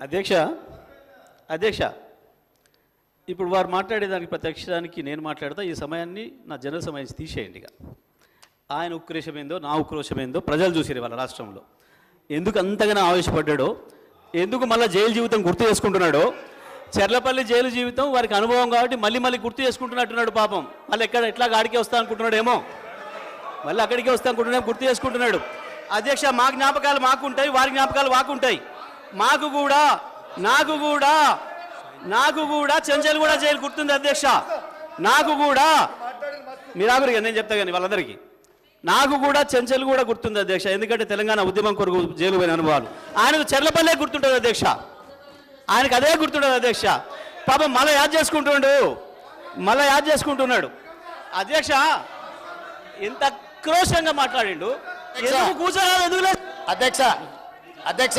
అధ్యక్ష అధ్యక్ష ఇప్పుడు వారు మాట్లాడేదానికి ప్రత్యక్షానికి నేను మాట్లాడతా ఈ సమయాన్ని నా జనరల్ సమయం తీసేయండి ఇక. ఆయన ఉక్రోషమైందో నా ఉక్రోషమైందో ప్రజలు చూసారు వాళ్ళ రాష్ట్రంలో. ఎందుకు అంతగానో ఆవేశపడ్డాడో ఎందుకు మళ్ళీ జైలు జీవితం గుర్తు చేసుకుంటున్నాడో చెర్లపల్లి జైలు జీవితం వారికి అనుభవం కాబట్టి మళ్ళీ మళ్ళీ గుర్తు చేసుకుంటున్నట్టున్నాడు పాపం. మళ్ళీ ఎక్కడ ఎట్లా గాడికి వస్తా అనుకుంటున్నాడేమో? మళ్ళీ అక్కడికి వస్తా అనుకుంటున్నాడు గుర్తు చేసుకుంటున్నాడు. అధ్యక్ష మా జ్ఞాపకాలు మాకు ఉంటాయి వారి జ్ఞాపకాలు మాకు ఉంటాయి మాకు కూడా నాకు కూడా నాకు కూడా చెంచల్ కూడా జైలు గుర్తుంది అధ్యక్ష. నాకు కూడా. మీరు ఆగురు నేను చెప్తా కానీ వాళ్ళందరికీ. నాకు కూడా చెంచల్ కూడా గుర్తుంది అధ్యక్ష. ఎందుకంటే తెలంగాణ ఉద్యమం కొరకు జైలు పోయిన అనుభవాలు. ఆయనకు చెర్లపల్లే గుర్తుంటుంది అధ్యక్ష. ఆయనకు అదే గుర్తుండదు అధ్యక్ష. పాపం మళ్ళీ యాద్ చేసుకుంటుండు. మళ్ళీ యాద్ చేసుకుంటున్నాడు. అధ్యక్ష ఇంత క్రోషంగా మాట్లాడిండు. ఎందుకు కూర్చోరాదు? ఎందుకు అధ్యక్ష అధ్యక్ష.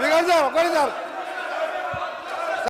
speaker sir speaker sir ఒకటి సార్